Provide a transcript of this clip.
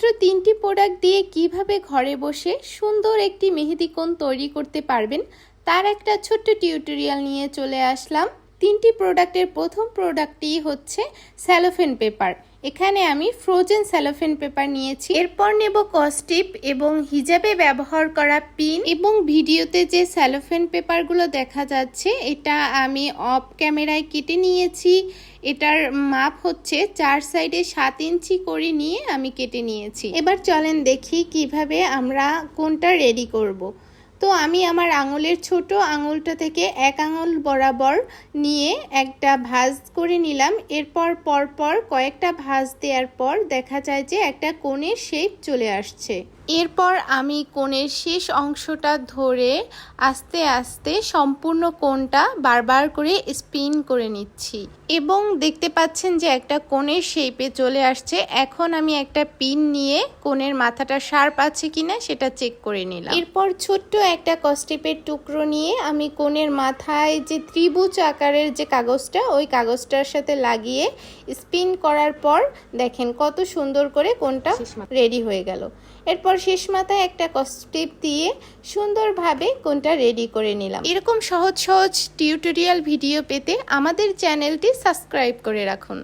মাত্র তিনটি প্রোডাক্ট দিয়ে কীভাবে ঘরে বসে সুন্দর একটি মেহেদি কোণ তৈরি করতে পারবেন, তার একটা ছোট্ট টিউটোরিয়াল নিয়ে চলে আসলাম। তিনটি প্রোডাক্টের প্রথম প্রোডাক্টটি হচ্ছে স্যালোফেন পেপার। এখানে আমি ফ্রোজেন স্যালোফেন পেপার নিয়েছি। এরপর নেব কস্টিপ এবং হিজাবে ব্যবহার করা পিন এবং ভিডিওতে যে স্যালোফেন পেপারগুলো দেখা যাচ্ছে, এটা আমি অফ ক্যামেরায় কেটে নিয়েছি। এটার মাপ হচ্ছে চার সাইডে সাত ইঞ্চি করে নিয়ে আমি কেটে নিয়েছি। এবার চলেন দেখি কীভাবে আমরা কোনটা রেডি করব। তো আমি আমার আঙুলের ছোট আঙুলটা থেকে এক আঙুল বরাবর নিয়ে একটা ভাজ করে নিলাম। এরপর পরপর কয়েকটা ভাজ দেওয়ার পর দেখা যায় যে একটা কোণের শেপ চলে আসছে। এরপর আমি কোণের শেষ অংশটা ধরে আস্তে আস্তে সম্পূর্ণ কোণটা বারবার করে স্পিন করে নিচ্ছি। এবং দেখতে পাচ্ছেন যে একটা কোণের শেপে চলে আসছে। এখন আমি একটা পিন নিয়ে কোণের মাথাটা শার্প আছে কিনা সেটা চেক করে নিলাম। এরপর ছোট্ট একটা কস্টিপের টুকরো নিয়ে আমি কোণের মাথায় যে ত্রিভুজ আকারের যে কাগজটা ওই কাগজটার সাথে লাগিয়ে স্পিন করার পর দেখেন কত সুন্দর করে কোণটা রেডি হয়ে গেল। এরপর শেষ মাথায় একটা কস্টিপ দিয়ে সুন্দরভাবে কোনটা রেডি করে নিলাম। এরকম সহজ সহজ টিউটোরিয়াল ভিডিও পেতে আমাদের চ্যানেলটি সাবস্ক্রাইব করে রাখুন।